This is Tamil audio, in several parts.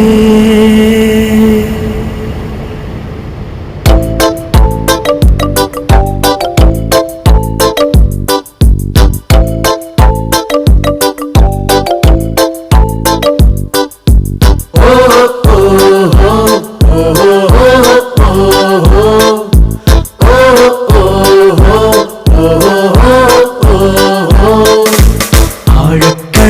Hey.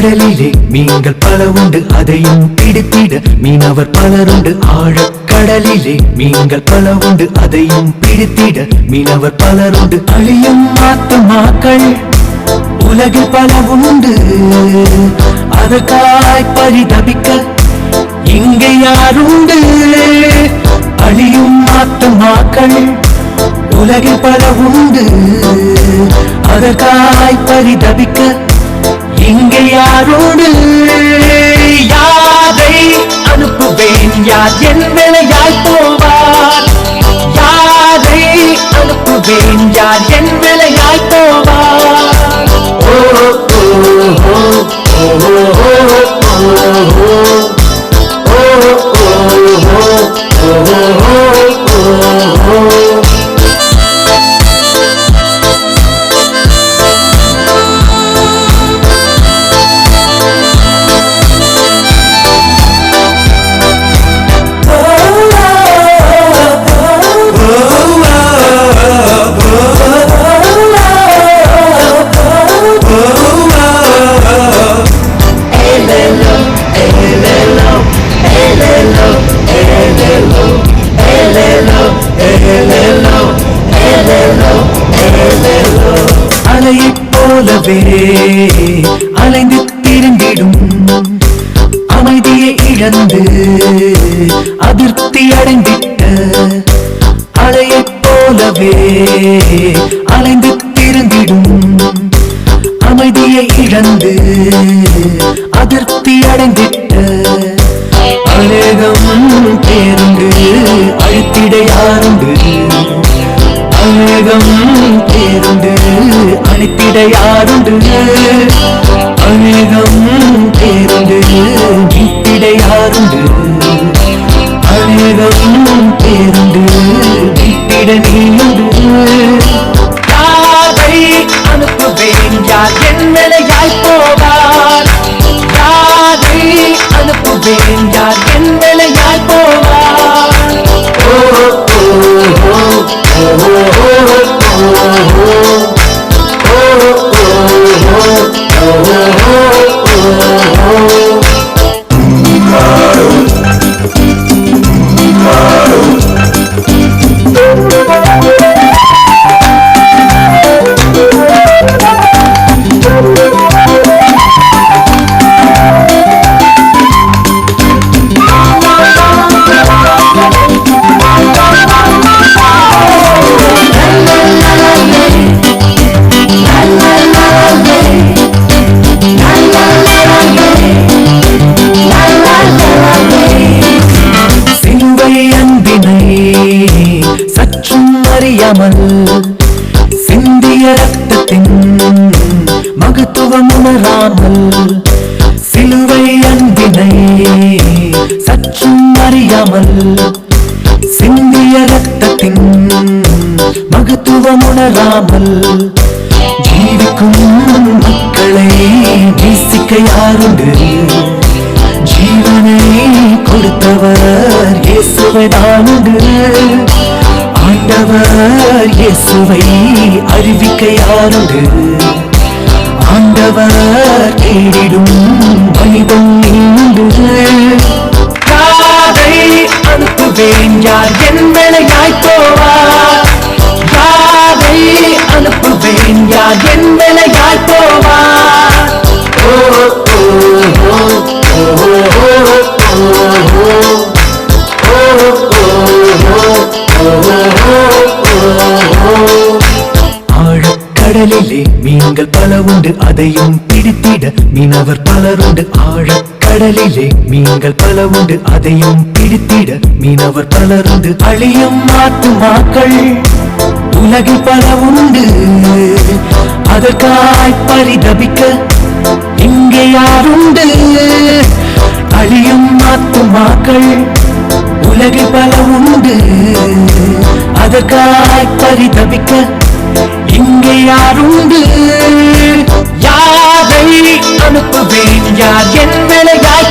கடலிலே மீன்கள் பல உண்டு அதையும் பிடித்திட மீனவர் பலருண்டு ஆழ கடலிலே மீன்கள் பல உண்டு அதையும் பிடித்திட மீனவர் பலருண்டு அழியும் ஆத்துமாக்கள் உலகில் பல உண்டு. அதற்காய் பரிதபிக்க இங்கே யாருண்டு அழியும் ஆத்துமாக்கள் உலகில் பல உண்டு. அதற்காய் பரிதபிக்க இங்கே யாரோடு யாரை அனுப்புவேன்? யார் என் வேலையாய் போவார்? யாரை அனுப்புவேன்? யார் என் அடைந்திட்ட அலையைப் போலவே அலைந்து திரும்பிடும் அமைதியை இழந்து அதிருப்தி அடைந்திட்ட அநேகம் பேருந்து அழுத்திட யாருந்து அநேகம் பேருந்து அழுத்திட யாருந்து அநேகம் பேருந்து விட்டிட யாருந்து oh, oh, oh, oh, oh. அறியாமல் சிந்திய ரத்தத்தின் மகத்துவம் உணராமல் சிலுவை அன்பினை சற்றும் அறியாமல் சிந்திய ரத்தத்தின் மகத்துவம் உணராமல் ஜீவிக்கும் மக்களை நேசிக்க யாருண்டு? ஜீவனை கொடுத்தவர் இயேசுவை தானுங்கள் ஆண்டவர் இயேசுவை அறிவிக்க யாருண்டு ஆண்டவர் தேடிடும் மனிதன் உண்டு காதை அனுப்புவேன் யார் என் வேலையாய் போவார். காதை அனுப்புவேன் யார் என் வேலையாய் போவார். ஓ கடலிலே மீன்கள் பல உண்டு அதையும் பிடித்திட மீனவர் பலருண்டு. ஆழ கடலிலே மீன்கள் பல உண்டு அதையும் பிடித்திட மீனவர் பலருண்டு. அழியும் ஆத்துமாக்கள் உலகில் பல உண்டு. அதற்காய் பரிதபிக்க இங்கே யாருண்டு? அழியும் ஆத்துமாக்கள் உலகில் பல உண்டு. அதற்காய் பரிதபிக்க இங்கே யாருண்டு யாரை அனுப்புவேன்? யார் என் வேலையாய்